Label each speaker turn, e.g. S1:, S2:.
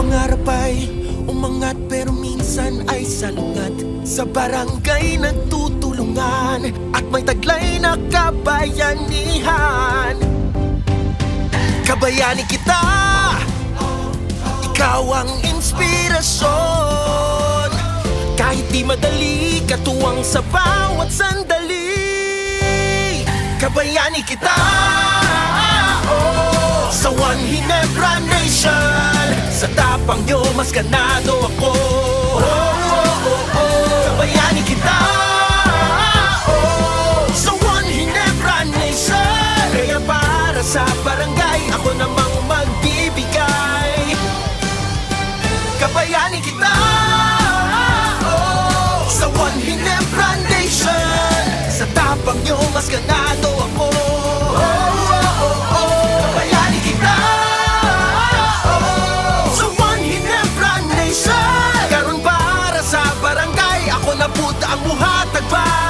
S1: tagumpay Umangat pero minsan ay salungat. Sa barangay nagtutulungan At may taglay na kabayanihan. Kabayani kita Ikaw ang inspirasyon. Kahit di madali Katuwang sa bawat sandali. Kabayani kita. oh, mas ganado ako oh, oh, oh, oh. Kita oh, Sa One Hinebra Nation Kaya para sa barangay Ako namang na puta ang